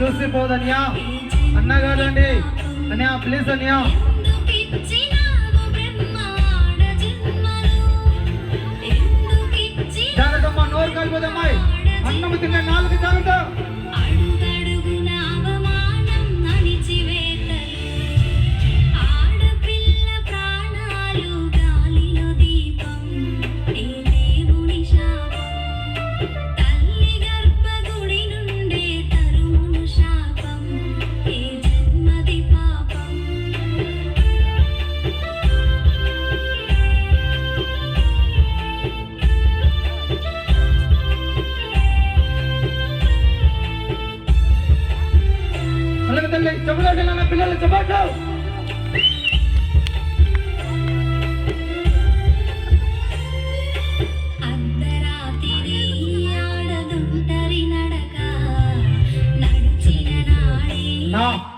చూసిపోదన్యా? అన్నగారండి అన్యా please అన్యా. జాగ్రత్తమ్మ నోరు కలిపోదమ్మాయి. అన్నము తిన్న నాలుగు జాగ్రత్త తల్లి చెబులోకి నా పిల్లలు చెప్పాడు No.